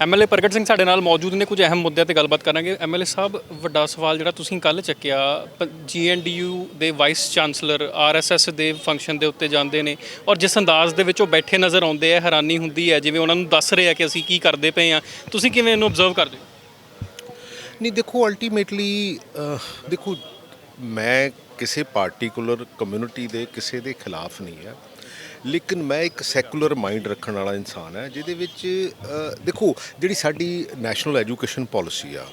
MLA ਪ੍ਰਗਟ ਸਿੰਘ ਸਾਡੇ ਨਾਲ ਮੌਜੂਦ ਨੇ, ਕੁਝ ਅਹਿਮ ਮੁੱਦਿਆਂ ਤੇ ਗੱਲਬਾਤ ਕਰਾਂਗੇ। ਐਮਐਲਏ ਸਾਹਿਬ, ਵੱਡਾ ਸਵਾਲ ਜਿਹੜਾ ਤੁਸੀਂ ਕੱਲ ਚੱਕਿਆ ਜੀਐਨਡੀਯੂ ਦੇ ਵਾਈਸ ਚਾਂਸਲਰ ਆਰਐਸਐਸ ਦੇ ਫੰਕਸ਼ਨ ਦੇ ਉੱਤੇ ਜਾਂਦੇ ਨੇ ਔਰ ਜਿਸ ਅੰਦਾਜ਼ ਦੇ ਵਿੱਚ ਉਹ ਬੈਠੇ ਨਜ਼ਰ ਆਉਂਦੇ ਆ, ਹੈਰਾਨੀ ਹੁੰਦੀ ਹੈ, ਜਿਵੇਂ ਉਹਨਾਂ ਨੂੰ ਦੱਸ ਰਹੇ ਆ ਕਿ ਅਸੀਂ ਕੀ ਕਰਦੇ ਪਏ ਆ ਤੁਸੀਂ ਕਿਵੇਂ ਇਹਨੂੰ ਆਬਜ਼ਰਵ ਕਰਦੇ ਹੋ? ਨਹੀਂ, ਦੇਖੋ ਅਲਟੀਮੇਟਲੀ ਦੇਖੋ, ਮੈਂ ਕਿਸੇ ਪਾਰਟਿਕੂਲਰ ਕਮਿਊਨਿਟੀ ਦੇ, ਕਿਸੇ ਦੇ ਖਿਲਾਫ ਨਹੀਂ ਹੈ ਲੇਕਿਨ ਮੈਂ ਇੱਕ ਸੈਕੂਲਰ ਮਾਈਂਡ ਰੱਖਣ ਵਾਲਾ ਇਨਸਾਨ ਹੈ, ਜਿਹਦੇ ਵਿੱਚ ਦੇਖੋ, ਜਿਹੜੀ ਸਾਡੀ ਨੈਸ਼ਨਲ ਐਜੂਕੇਸ਼ਨ ਪਾਲਿਸੀ ਆ,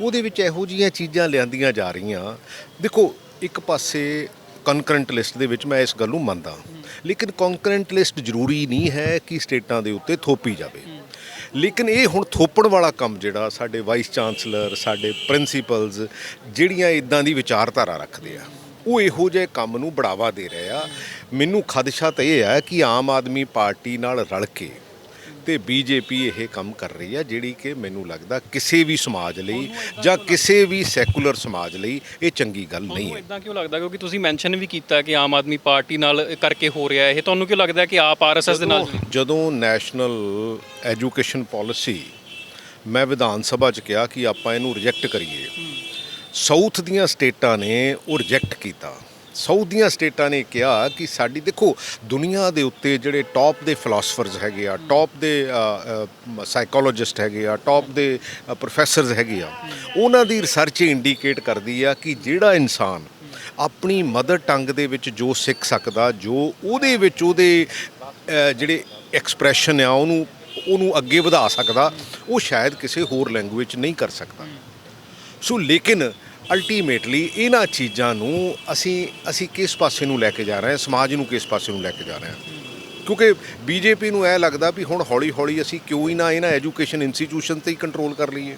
ਉਹਦੇ ਵਿੱਚ ਇਹੋ ਜੀਆਂ ਚੀਜ਼ਾਂ ਲਿਆਂਦੀਆਂ ਜਾ ਰਹੀਆਂ। ਦੇਖੋ, ਇੱਕ ਪਾਸੇ ਕਨਕਰੈਂਟ ਲਿਸਟ ਦੇ ਵਿੱਚ ਮੈਂ ਇਸ ਗੱਲ ਨੂੰ ਮੰਨਦਾ ਲੇਕਿਨ ਕੰਕਰੈਂਟ ਲਿਸਟ ਜ਼ਰੂਰੀ ਨਹੀਂ ਹੈ ਕਿ ਸਟੇਟਾਂ ਦੇ ਉੱਤੇ ਥੋਪੀ ਜਾਵੇ। ਲੇਕਿਨ ਇਹ ਹੁਣ ਥੋਪਣ ਵਾਲਾ ਕੰਮ ਜਿਹੜਾ ਸਾਡੇ ਵਾਈਸ ਚਾਂਸਲਰ ਸਾਡੇ ਪ੍ਰਿੰਸੀਪਲਸ ਜਿਹੜੀਆਂ ਇਦਾਂ ਦੀ ਵਿਚਾਰਧਾਰਾ ਰੱਖਦੇ ਆ। ਉਹ ਇਹੋ ਜਿਹੇ ਕੰਮ ਨੂੰ ਬੜਾਵਾ ਦੇ ਰਹੇ ਆ। ਮੈਨੂੰ ਖਦਸ਼ਾ ਤਾਂ ਇਹ ਹੈ ਕਿ ਆਮ ਆਦਮੀ ਪਾਰਟੀ ਨਾਲ ਰਲ ਕੇ ਤੇ ਬੀਜੇਪੀ ਇਹ ਕੰਮ ਕਰ ਰਹੀ ਹੈ ਜਿਹੜੀ ਕਿ ਮੈਨੂੰ ਲੱਗਦਾ ਕਿਸੇ ਵੀ ਸਮਾਜ ਲਈ ਜਾਂ ਕਿਸੇ ਵੀ ਸੈਕੂਲਰ ਸਮਾਜ ਲਈ ਇਹ ਚੰਗੀ ਗੱਲ ਨਹੀਂ ਹੈ। ਇਦਾਂ ਕਿਉਂ ਲੱਗਦਾ? ਕਿਉਂਕਿ ਤੁਸੀਂ ਮੈਂਸ਼ਨ ਵੀ ਕੀਤਾ ਕਿ ਆਮ ਆਦਮੀ ਪਾਰਟੀ ਨਾਲ ਕਰਕੇ ਹੋ ਰਿਹਾ ਇਹ। ਤੁਹਾਨੂੰ ਕਿਉਂ ਲੱਗਦਾ ਕਿ ਆਪ ਆਰਐਸਐਸ ਦੇ ਨਾਲ? ਜਦੋਂ ਨੈਸ਼ਨਲ ਐਜੂਕੇਸ਼ਨ ਪਾਲਿਸੀ ਮੈਂ ਵਿਧਾਨ ਸਭਾ 'ਚ ਕਿਹਾ ਕਿ ਆਪਾਂ ਇਹਨੂੰ ਰਿਜੈਕਟ ਕਰੀਏ। ਸਾਊਥ ਦੀਆਂ ਸਟੇਟਾਂ ਨੇ ਉਹ ਰਿਜੈਕਟ ਕੀਤਾ। ਸਾਊਥ ਦੀਆਂ ਸਟੇਟਾਂ ਨੇ ਕਿਹਾ ਕਿ ਸਾਡੀ, ਦੇਖੋ, ਦੁਨੀਆ ਦੇ ਉੱਤੇ ਜਿਹੜੇ ਟੌਪ ਦੇ ਫਿਲਾਸਫਰਸ ਹੈਗੇ ਆ ਟੌਪ ਦੇ ਸਾਈਕੋਲੋਜਿਸਟ ਹੈਗੇ ਆ ਟੌਪ ਦੇ ਪ੍ਰੋਫੈਸਰਸ ਹੈਗੇ ਆ, ਉਹਨਾਂ ਦੀ ਰਿਸਰਚ ਇੰਡੀਕੇਟ ਕਰਦੀ ਆ ਕਿ ਜਿਹੜਾ ਇਨਸਾਨ ਆਪਣੀ ਮਦਰ ਟੰਗ ਦੇ ਵਿੱਚ ਜੋ ਸਿੱਖ ਸਕਦਾ, ਜੋ ਉਹਦੇ ਵਿੱਚ ਉਹਦੇ ਜਿਹੜੇ ਐਕਸਪ੍ਰੈਸ਼ਨ ਆ, ਉਹਨੂੰ ਉਹਨੂੰ ਅੱਗੇ ਵਧਾ ਸਕਦਾ, ਉਹ ਸ਼ਾਇਦ ਕਿਸੇ ਹੋਰ ਲੈਂਗੁਏਜ 'ਚ ਨਹੀਂ ਕਰ ਸਕਦਾ। ਸੋ ਲੇਕਿਨ ਅਲਟੀਮੇਟਲੀ ਇਹਨਾਂ ਚੀਜ਼ਾਂ ਨੂੰ ਅਸੀਂ ਅਸੀਂ ਕਿਸ ਪਾਸੇ ਨੂੰ ਲੈ ਕੇ ਜਾ ਰਹੇ ਹਾਂ? ਸਮਾਜ ਨੂੰ ਕਿਸ ਪਾਸੇ ਨੂੰ ਲੈ ਕੇ ਜਾ ਰਹੇ ਹਾਂ? ਕਿਉਂਕਿ ਬੀਜੇਪੀ ਨੂੰ ਇਹ ਲੱਗਦਾ ਵੀ ਹੁਣ ਹੌਲੀ ਹੌਲੀ ਅਸੀਂ ਕਿਉਂ ਹੀ ਨਾ ਇਹਨਾਂ ਐਜੂਕੇਸ਼ਨ ਇੰਸਟੀਟਿਊਸ਼ਨ ਤੇ ਹੀ ਕੰਟਰੋਲ ਕਰ ਲਈਏ।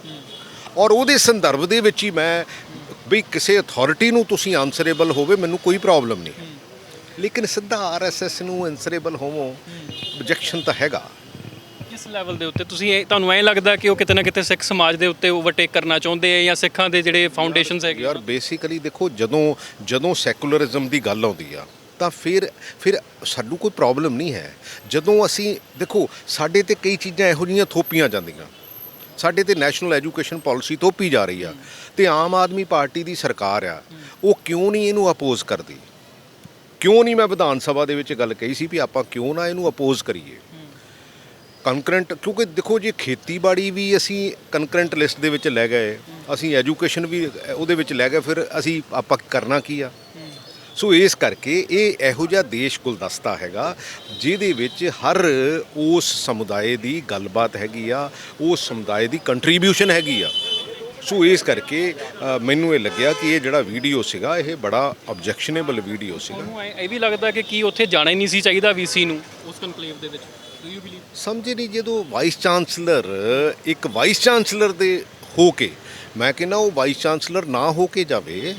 ਔਰ ਉਹਦੇ ਸੰਦਰਭ ਦੇ ਵਿੱਚ ਹੀ ਮੈਂ ਵੀ ਕਿਸੇ ਅਥਾਰਟੀ ਨੂੰ ਤੁਸੀਂ ਆਨਸਰੇਬਲ ਹੋਵੇ ਮੈਨੂੰ ਕੋਈ ਪ੍ਰੋਬਲਮ ਨਹੀਂ। ਲੇਕਿਨ ਸਿੱਧਾ ਆਰਐਸਐਸ ਨੂੰ ਆਨਸਰੇਬਲ ਹੋਵੋ ਰਿਜੈਕਸ਼ਨ ਤਾਂ ਹੈਗਾ। ਲੈਵਲ ਦੇ ਉੱਤੇ ਤੁਸੀਂ ਇਹ ਤੁਹਾਨੂੰ ਐਂ ਲੱਗਦਾ ਕਿ ਉਹ ਕਿਤੇ ਨਾ ਕਿਤੇ ਸਿੱਖ ਸਮਾਜ ਦੇ ਉੱਤੇ ਓਵਰਟੇਕ ਕਰਨਾ ਚਾਹੁੰਦੇ ਆ ਜਾਂ ਸਿੱਖਾਂ ਦੇ ਜਿਹੜੇ ਫਾਊਂਡੇਸ਼ਨਸ ਹੈਗੇ ਯਾਰ ਬੇਸਿਕਲੀ ਦੇਖੋ ਜਦੋਂ ਜਦੋਂ ਸੈਕੂਲਰਿਜ਼ਮ ਦੀ ਗੱਲ ਆਉਂਦੀ ਆ ਤਾਂ ਫਿਰ ਫਿਰ ਸਾਨੂੰ ਕੋਈ ਪ੍ਰੋਬਲਮ ਨਹੀਂ ਹੈ। ਜਦੋਂ ਅਸੀਂ ਦੇਖੋ ਸਾਡੇ ਤੇ ਕਈ ਚੀਜ਼ਾਂ ਇਹੋ ਜਿਹੀਆਂ ਥੋਪੀਆਂ ਜਾਂਦੀਆਂ। ਸਾਡੇ ਤੇ ਨੈਸ਼ਨਲ ਐਜੂਕੇਸ਼ਨ ਪਾਲਿਸੀ ਥੋਪੀ ਜਾ ਰਹੀ ਆ। ਤੇ ਆਮ ਆਦਮੀ ਪਾਰਟੀ ਦੀ ਸਰਕਾਰ ਆ ਉਹ ਕਿਉਂ ਨਹੀਂ ਇਹਨੂੰ ਅਪੋਜ਼ ਕਰਦੀ? ਕਿਉਂ ਨਹੀਂ ਮੈਂ ਵਿਧਾਨ ਸਭਾ ਦੇ ਵਿੱਚ ਗੱਲ ਕਹੀ ਸੀ ਵੀ ਆਪਾਂ ਕਿਉਂ ਨਾ ਇਹਨੂੰ ਅਪੋਜ਼ ਕਰੀਏ? ਕੰਕਰੈਂਟ ਕਿਉਂਕਿ ਦੇਖੋ ਜੇ, ਖੇਤੀਬਾੜੀ ਵੀ ਅਸੀਂ ਕੰਕਰੈਂਟ ਲਿਸਟ ਦੇ ਵਿੱਚ ਲੈ ਗਏ। ਅਸੀਂ ਐਜੂਕੇਸ਼ਨ ਵੀ, ਉਹਦੇ ਵਿੱਚ ਲੈ ਗਏ, ਫਿਰ ਅਸੀਂ ਆਪਾਂ ਕਰਨਾ ਕੀ ਆ? ਸੋ ਇਸ ਕਰਕੇ ਇਹ ਇਹੋ ਜਿਹਾ ਦੇਸ਼ ਗੁਲਦਸਤਾ ਹੈਗਾ, ਜਿਹਦੇ ਵਿੱਚ ਹਰ ਉਸ ਸਮੁਦਾਇ ਦੀ ਗੱਲਬਾਤ ਹੈਗੀ ਆ, ਉਸ ਸਮੁਦਾਇ ਦੀ ਕੰਟਰੀਬਿਊਸ਼ਨ ਹੈਗੀ ਆ। ਸੋ ਇਸ ਕਰਕੇ ਮੈਨੂੰ ਇਹ ਲੱਗਿਆ ਕਿ ਇਹ ਜਿਹੜਾ ਵੀਡੀਓ ਸੀਗਾ, ਇਹ ਬੜਾ ਆਬਜੈਕਸ਼ਨੇਬਲ ਵੀਡੀਓ ਸੀਗਾ। ਇਹ ਵੀ ਲੱਗਦਾ ਕਿ ਕੀ ਉੱਥੇ ਜਾਣਾ ਹੀ ਨਹੀਂ ਸੀ ਚਾਹੀਦਾ ਵੀਸੀ ਨੂੰ, ਉਸ ਕਨਕਲੇਵ ਦੇ ਵਿੱਚ। ਡੂ ਯੂ ਬਲੀਵ ਸਮਝੇ ਨਹੀਂ, ਜਦੋਂ ਵਾਈਸ ਚਾਂਸਲਰ ਇੱਕ ਵਾਈਸ ਚਾਂਸਲਰ ਦੇ ਹੋ ਕੇ, ਮੈਂ ਕਹਿੰਦਾ ਉਹ ਵਾਈਸ ਚਾਂਸਲਰ ਨਾ ਹੋ ਕੇ ਜਾਵੇ,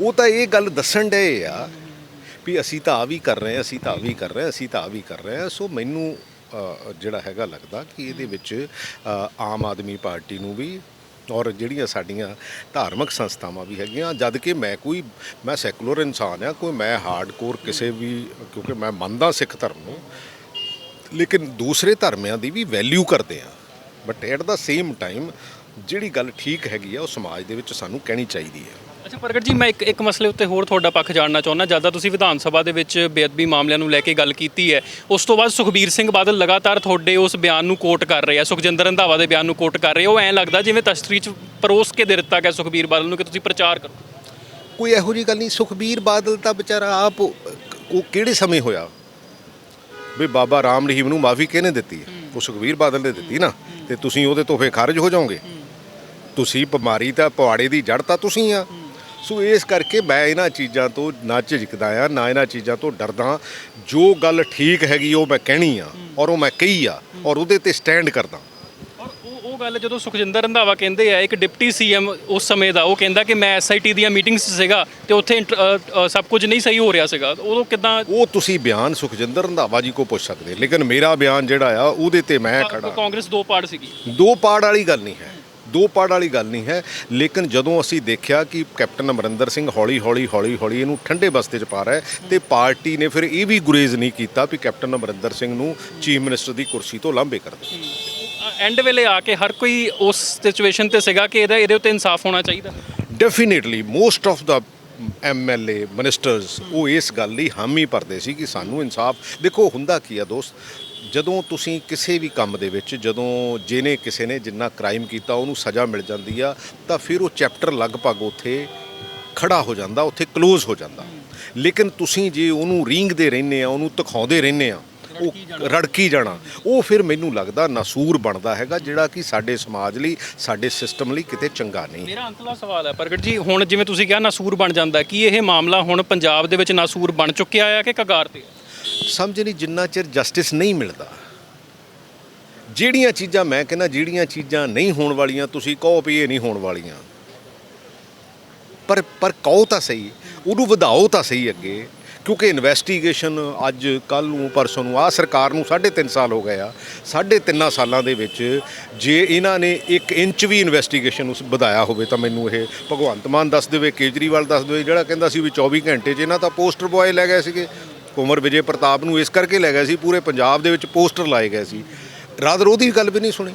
ਉਹ ਤਾਂ ਇਹ ਗੱਲ ਦੱਸਣ ਡਏ ਆ ਵੀ ਅਸੀਂ ਤਾਂ ਆ ਵੀ ਕਰ ਰਹੇ ਹਾਂ, ਅਸੀਂ ਤਾਂ ਆ ਵੀ ਕਰ ਰਹੇ ਹਾਂ, ਅਸੀਂ ਤਾਂ ਆ ਵੀ ਕਰ ਰਹੇ ਹਾਂ। ਸੋ ਮੈਨੂੰ ਜਿਹੜਾ ਹੈਗਾ ਲੱਗਦਾ ਕਿ ਇਹਦੇ ਵਿੱਚ ਆਮ ਆਦਮੀ ਪਾਰਟੀ ਨੂੰ ਵੀ ਔਰ ਜਿਹੜੀਆਂ ਸਾਡੀਆਂ ਧਾਰਮਿਕ ਸੰਸਥਾਵਾਂ ਵੀ ਹੈਗੀਆਂ, ਜਦ ਕਿ ਮੈਂ ਕੋਈ, ਮੈਂ ਸੈਕੂਲਰ ਇਨਸਾਨ ਆ ਕੋਈ ਮੈਂ ਹਾਰਡਕੋਰ ਕਿਸੇ ਵੀ, ਕਿਉਂਕਿ ਮੈਂ ਮੰਨਦਾ ਸਿੱਖ ਧਰਮ ਨੂੰ ਲੇਕਿਨ ਦੂਸਰੇ ਧਰਮਾਂ ਦੀ ਵੀ ਵੈਲਿਊ ਕਰਦੇ ਆ। But at the same time ਜਿਹੜੀ ਗੱਲ ਠੀਕ ਹੈਗੀ ਆ ਉਹ ਸਮਾਜ ਦੇ ਵਿੱਚ ਸਾਨੂੰ ਕਹਿਣੀ ਚਾਹੀਦੀ ਹੈ। ਅੱਛਾ ਪ੍ਰਗਟ ਜੀ ਮੈਂ ਇੱਕ ਇੱਕ ਮਸਲੇ ਉੱਤੇ ਹੋਰ ਤੁਹਾਡਾ ਪੱਖ ਜਾਣਨਾ ਚਾਹੁੰਦਾ। ਜ਼ਿਆਦਾ ਤੁਸੀਂ ਵਿਧਾਨ ਸਭਾ ਦੇ ਵਿੱਚ ਬੇਅਦਬੀ ਮਾਮਲਿਆਂ ਨੂੰ ਲੈ ਕੇ ਗੱਲ ਕੀਤੀ ਹੈ ਉਸ ਤੋਂ ਬਾਅਦ ਸੁਖਬੀਰ ਸਿੰਘ ਬਾਦਲ ਲਗਾਤਾਰ ਤੁਹਾਡੇ ਉਸ ਬਿਆਨ ਨੂੰ ਕੋਟ ਕਰ ਰਹੇ ਆ ਸੁਖਜਿੰਦਰ ਰੰਧਾਵਾ ਦੇ ਬਿਆਨ ਨੂੰ ਕੋਟ ਕਰ ਰਹੇ। ਉਹ ਐਂ ਲੱਗਦਾ ਜਿਵੇਂ ਤਸ਼ਤਰੀ 'ਚ ਪਰੋਸ ਕੇ ਦੇ ਦਿੱਤਾ ਗਿਆ ਸੁਖਬੀਰ ਬਾਦਲ ਨੂੰ ਕਿ ਤੁਸੀਂ ਪ੍ਰਚਾਰ ਕਰੋ। ਕੋਈ ਇਹੋ ਜੀ ਗੱਲ ਨਹੀਂ। ਸੁਖਬੀਰ ਬਾਦਲ ਤਾਂ ਵਿਚਾਰਾ ਆਪ ਉਹ ਕਿਹੜੇ ਸਮੇਂ ਹੋਇਆ? ਵੀ ਬਾਬਾ ਰਾਮ ਰਹੀਮ ਨੂੰ ਮਾਫੀ ਕਿਹਨੇ ਦਿੱਤੀ ਉਹ ਸੁਖਬੀਰ ਬਾਦਲ ਨੇ ਦਿੱਤੀ ਨਾ। ਤੇ ਤੁਸੀਂ ਉਹਦੇ ਤੋਂ ਫੇ ਖਾਰਜ ਹੋ ਜਾਓਗੇ। ਤੁਸੀਂ ਬਿਮਾਰੀ ਤਾਂ ਪਵਾੜੇ ਦੀ ਜੜ ਤਾਂ ਤੁਸੀਂ ਆ। ਸੋ ਇਸ ਕਰਕੇ ਮੈਂ ਇਹਨਾਂ ਚੀਜ਼ਾਂ ਤੋਂ ਨਾ ਝਿਜਕਦਾ ਆ ਨਾ ਇਹਨਾਂ ਚੀਜ਼ਾਂ ਤੋਂ ਡਰਦਾ ਜੋ ਗੱਲ ਠੀਕ ਹੈਗੀ ਉਹ ਮੈਂ ਕਹਿਣੀ ਆ ਔਰ ਉਹ ਮੈਂ ਕਹੀ ਆ ਔਰ ਉਹਦੇ ਤੇ ਸਟੈਂਡ ਕਰਦਾ। ਗੱਲ ਜਦੋਂ ਸੁਖਜਿੰਦਰ ਰੰਧਾਵਾ ਕਹਿੰਦੇ ਆ ਇੱਕ ਡਿਪਟੀ ਸੀਐਮ ਉਸ ਸਮੇਂ ਦਾ ਉਹ ਕਹਿੰਦਾ ਕਿ ਮੈਂ ਐਸਆਈਟੀ ਦੀਆਂ ਮੀਟਿੰਗਸ ਸੀਗਾ ਤੇ ਉੱਥੇ ਇੰਟ- ਅ, ਅ, ਸਭ ਕੁਝ ਨਹੀਂ ਸਹੀ ਹੋ ਰਿਹਾ ਸੀਗਾ। ਉਦੋਂ ਕਿਦਾਂ ਉਹ ਤੁਸੀਂ ਬਿਆਨ ਸੁਖਜਿੰਦਰ ਰੰਧਾਵਾ ਜੀ ਕੋ ਪੁੱਛ ਸਕਦੇ ਲੇਕਿਨ ਮੇਰਾ ਬਿਆਨ ਜਿਹੜਾ ਆ ਉਹਦੇ ਤੇ ਮੈਂ ਖੜਾ ਕਾਂਗਰਸ ਦੋ ਪਾਰਟ ਸੀਗੀ। ਦੋ ਪਾੜ ਵਾਲੀ ਗੱਲ ਨਹੀਂ ਹੈ ਦੋ ਪਾੜ ਵਾਲੀ ਗੱਲ ਨਹੀਂ ਹੈ ਲੇਕਿਨ ਜਦੋਂ ਅਸੀਂ ਦੇਖਿਆ ਕਿ ਕੈਪਟਨ ਅਮਰਿੰਦਰ ਸਿੰਘ ਹੌਲੀ ਹੌਲੀ ਹੌਲੀ ਹੌਲੀ ਇਹਨੂੰ ਠੰਡੇ ਬਸਤੇ 'ਚ ਪਾ ਰਿਹਾ ਹੈ ਤੇ ਪਾਰਟੀ ਨੇ ਫਿਰ ਇਹ ਵੀ ਗੁਰੇਜ਼ ਨਹੀਂ ਕੀਤਾ ਵੀ ਕੈਪਟਨ ਅਮਰਿੰਦਰ ਸਿੰਘ ਨੂੰ ਚੀਫ ਮਿਨਿਸਟਰ ਦੀ ਕੁਰਸੀ ਤੋਂ ਲਾਂਭੇ ਕਰ ਦੇ ਐਂਡ ਵੇਲੇ ਆ ਕੇ ਹਰ ਕੋਈ ਉਸ ਸਿਚੁਏਸ਼ਨ ਤੇ ਸੀਗਾ ਕਿ ਇਹਦਾ ਇਹਦੇ ਉੱਤੇ ਇਨਸਾਫ ਹੋਣਾ ਚਾਹੀਦਾ। Definitely most of the MLA ministers ਉਹ ਇਸ ਗੱਲ ਲਈ ਹਾਮੀ ਭਰਦੇ ਸੀ ਕਿ ਸਾਨੂੰ ਇਨਸਾਫ ਦੇਖੋ, ਹੁੰਦਾ ਕੀ ਆ ਦੋਸਤ? ਜਦੋਂ ਤੁਸੀਂ ਕਿਸੇ ਵੀ ਕੰਮ ਦੇ ਵਿੱਚ, ਜਦੋਂ ਜਿਹਨੇ ਕਿਸੇ ਨੇ ਜਿੰਨਾ ਕ੍ਰਾਈਮ ਕੀਤਾ, ਉਹਨੂੰ ਸਜ਼ਾ ਮਿਲ ਜਾਂਦੀ ਆ, ਤਾਂ ਫਿਰ ਉਹ ਚੈਪਟਰ ਲਗਭਗ ਉੱਥੇ ਖੜਾ ਹੋ ਜਾਂਦਾ, ਉੱਥੇ ক্লোਜ਼ ਹੋ ਜਾਂਦਾ। ਲੇਕਿਨ ਤੁਸੀਂ ਜੇ ਉਹਨੂੰ ਰੀਂਗਦੇ ਰਹਿੰਦੇ ਆ, ਉਹਨੂੰ ਤਖਾਉਂਦੇ ਰਹਿੰਦੇ ਆ ਉਹ ਰੜਕੀ ਜਾਣਾ। ਉਹ ਫਿਰ ਮੈਨੂੰ ਲੱਗਦਾ ਨਸੂਰ ਬਣਦਾ ਹੈਗਾ ਜਿਹੜਾ ਕਿ ਸਾਡੇ ਸਮਾਜ ਲਈ ਸਾਡੇ ਸਿਸਟਮ ਲਈ ਕਿਤੇ ਚੰਗਾ ਨਹੀਂ। ਮੇਰਾ ਅੰਤਲਾ ਸਵਾਲ ਹੈ ਪ੍ਰਗਟ ਜੀ ਹੁਣ ਜਿਵੇਂ ਤੁਸੀਂ ਕਿਹਾ ਨਾਸੂਰ ਬਣ ਜਾਂਦਾ ਕੀ ਇਹ ਮਾਮਲਾ ਹੁਣ ਪੰਜਾਬ ਦੇ ਵਿੱਚ ਨਾਸੂਰ ਬਣ ਚੁੱਕਿਆ ਆ ਕਿ ਕਗਾਰ ਤੇ? ਸਮਝ ਨਹੀਂ ਜਿੰਨਾ ਚਿਰ ਜਸਟਿਸ ਨਹੀਂ ਮਿਲਦਾ ਜਿਹੜੀਆਂ ਚੀਜ਼ਾਂ ਮੈਂ ਕਹਿੰਦਾ ਜਿਹੜੀਆਂ ਚੀਜ਼ਾਂ ਨਹੀਂ ਹੋਣ ਵਾਲੀਆਂ ਤੁਸੀਂ ਕਹੋ ਵੀ ਇਹ ਨਹੀਂ ਹੋਣ ਵਾਲੀਆਂ। ਪਰ ਪਰ ਕਹੋ ਤਾਂ ਸਹੀ ਉਹਨੂੰ ਵਧਾਓ ਤਾਂ ਸਹੀ ਅੱਗੇ। ਕਿਉਂਕਿ ਇਨਵੈਸਟੀਗੇਸ਼ਨ ਅੱਜ ਕੱਲ ਨੂੰ, ਪਰਸੋਂ ਨੂੰ ਆ ਸਰਕਾਰ ਨੂੰ 3.5 ਸਾਲ ਹੋ ਗਏ ਆ। 3.5 ਸਾਲਾਂ ਦੇ ਵਿੱਚ ਜੇ ਇਹਨਾਂ ਨੇ 1 ਇੰਚ ਵੀ ਇਨਵੈਸਟੀਗੇਸ਼ਨ ਉਸ ਵਧਾਇਆ ਹੋਵੇ ਤਾਂ ਮੈਨੂੰ ਇਹ ਭਗਵੰਤ ਮਾਨ ਦੱਸ ਦੇਵੇ, ਕੇਜਰੀਵਾਲ ਦੱਸ ਦੇਵੇ, ਜਿਹੜਾ ਕਹਿੰਦਾ ਸੀ ਵੀ 24 ਘੰਟੇ 'ਚ ਇਹਨਾਂ ਤਾਂ ਪੋਸਟਰ ਬੁਆਏ ਲੈ ਗਏ ਸੀਗੇ। ਕੁਮਰ ਵਿਜੇ ਪ੍ਰਤਾਪ ਨੂੰ ਇਸ ਕਰਕੇ ਲੈ ਗਏ ਸੀ, ਪੂਰੇ ਪੰਜਾਬ ਦੇ ਵਿੱਚ ਪੋਸਟਰ ਲਾਏ ਗਏ ਸੀ। ਰਾਦਰ ਉਹਦੀ ਗੱਲ ਵੀ ਨਹੀਂ ਸੁਣੀ।